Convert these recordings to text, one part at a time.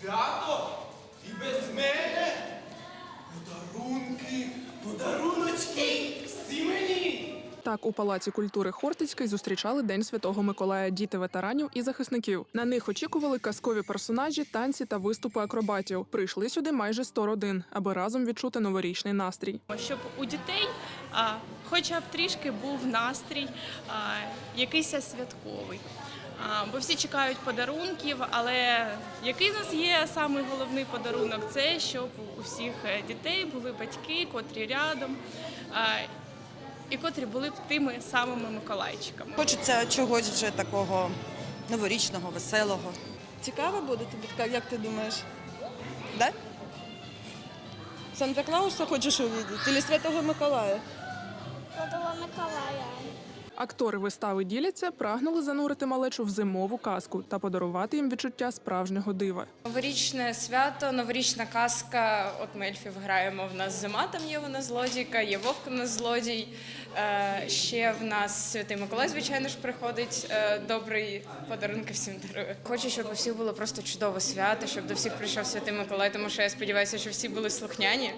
Свято і без мене. Подарунки, подаруночки, всі мені. Так, у Палаці культури Хортицький зустрічали День Святого Миколая діти ветеранів і захисників. На них очікували казкові персонажі, танці та виступи акробатів. Прийшли сюди майже 100 родин, аби разом відчути новорічний настрій. щоб у дітей а, хоча б трішки був настрій а, якийсь святковий. Бо всі чекають подарунків, але який у нас є самий головний подарунок це щоб у всіх е, дітей були батьки, котрі рядом. І котрі були б тими самими Миколайчиками. Хочеться чогось вже такого новорічного, веселого. Цікаво буде тобі, як ти думаєш? Да? Санта-Клауса хочеш увидеть? Или Святого Миколая? Святого Миколая. Актори вистави діляться, прагнули занурити малечу в зимову казку та подарувати їм відчуття справжнього дива. Новорічне свято, новорічна казка. От ми ельфів граємо. В нас зима там є вона злодійка, є вовк у нас злодій. Е, ще в нас святий Миколай, звичайно ж, приходить. Е, добрий подарунки всім дарує. Хочу, щоб у всіх було просто чудове свято, щоб до всіх прийшов святий Миколай, тому що я сподіваюся, що всі були слухняні.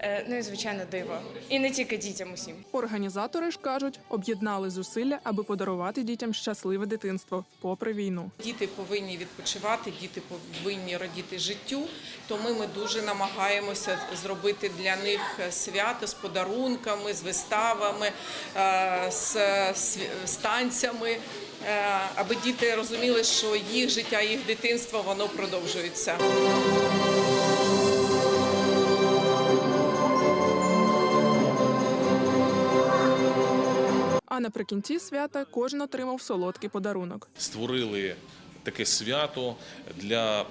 Е, ну і звичайно, диво. І не тільки дітям усім. Організатори ж кажуть, об'єднали зусилля, аби подарувати дітям щасливе дитинство, попри війну. Діти повинні відпочивати, діти повинні радіти життю. Тому ми дуже намагаємося зробити для них свято з подарунками, з виставами, е, з, сві- з танцями, е, аби діти розуміли, що їх життя, їх дитинство воно продовжується. А наприкінці свята кожен отримав солодкий подарунок. створили таке свято для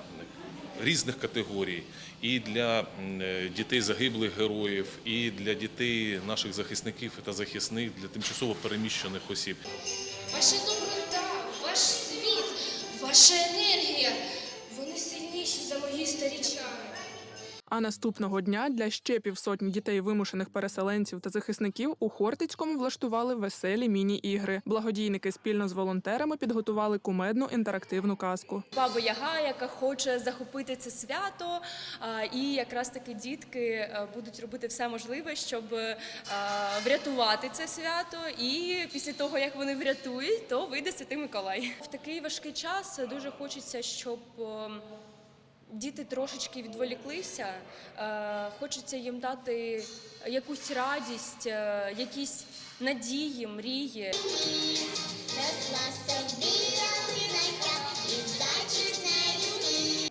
різних категорій. І для е, дітей загиблих героїв, і для дітей наших захисників та захисних, для тимчасово переміщених осіб. Ваша доброта, ваш світ, ваша енергія. Вони сильніші за мої старі чари. А наступного дня для ще півсотні дітей вимушених переселенців та захисників у Хортицькому влаштували веселі міні-ігри. Благодійники спільно з волонтерами підготували кумедну інтерактивну казку. Баба Яга, яка хоче захопити це свято, і якраз таки дітки е, будуть робити все можливе, щоб е, врятувати це свято. І після того, як вони врятують, то вийде Святий Миколай. В такий важкий час дуже хочеться, щоб. Діти трошечки відволіклися, е, хочеться їм дати якусь радість, е, якісь надії, мрії.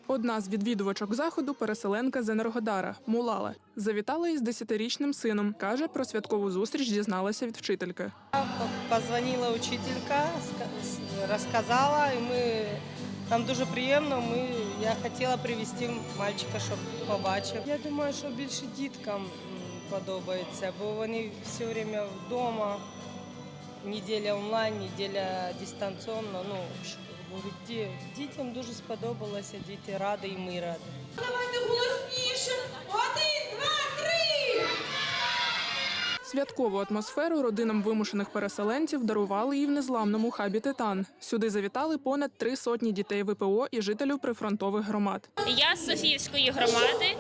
Одна з відвідувачок заходу переселенка з Енергодара Мулала завітала із десятирічним сином. каже, про святкову зустріч дізналася від вчительки. Позвонила учителька, ска- розказала, і ми нам дуже приємно. Ми, я хотіла привезти мальчика, щоб побачив. Я думаю, що більше діткам подобається, бо вони все время вдома. Неділя онлайн, неділя дистанційно. Ну, дітям дуже сподобалося, діти раді і ми раді. Святкову атмосферу родинам вимушених переселенців дарували і в незламному хабі Титан. Сюди завітали понад три сотні дітей ВПО і жителів прифронтових громад. Я з Софіївської громади.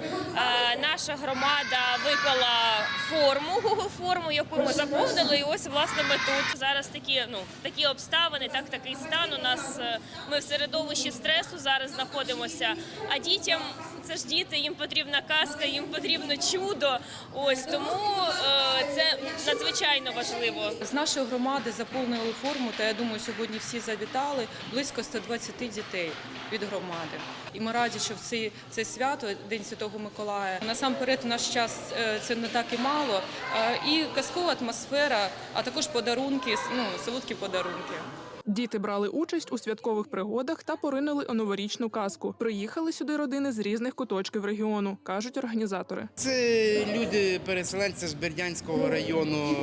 Наша громада виклала форму, Google форму, яку ми заповнили. І ось власне ми тут зараз такі ну такі обставини, так такий стан. У нас е, ми в середовищі стресу зараз знаходимося. А дітям це ж діти, їм потрібна казка, їм потрібно чудо. Ось тому е, це надзвичайно важливо. З нашої громади заповнили форму, та я думаю, сьогодні всі завітали близько 120 дітей від громади. І ми раді, що в цей, це свято, День Святого Миколая. Насамперед, в наш час е, це не так і мало. Е, І казкова атмосфера, а також подарунки, ну солодкі подарунки. Діти брали участь у святкових пригодах та поринули у новорічну казку. Приїхали сюди родини з різних куточків регіону, кажуть організатори. Це люди переселенці з Бердянського району,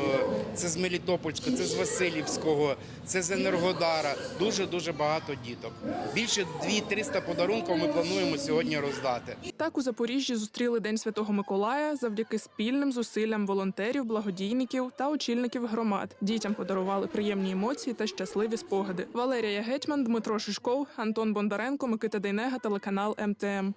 це з Мелітопольського, це з Васильівського, це з Енергодара. Дуже дуже багато діток. Більше 2-300 подарунків ми плануємо сьогодні роздати. Так у Запоріжжі зустріли День Святого Миколая завдяки спільним зусиллям волонтерів, благодійників та очільників громад. Дітям подарували приємні емоції та щасливі спогади. Спогади. Валерія Гетьман, Дмитро Шишков, Антон Бондаренко, Микита Дейнега, телеканал МТМ.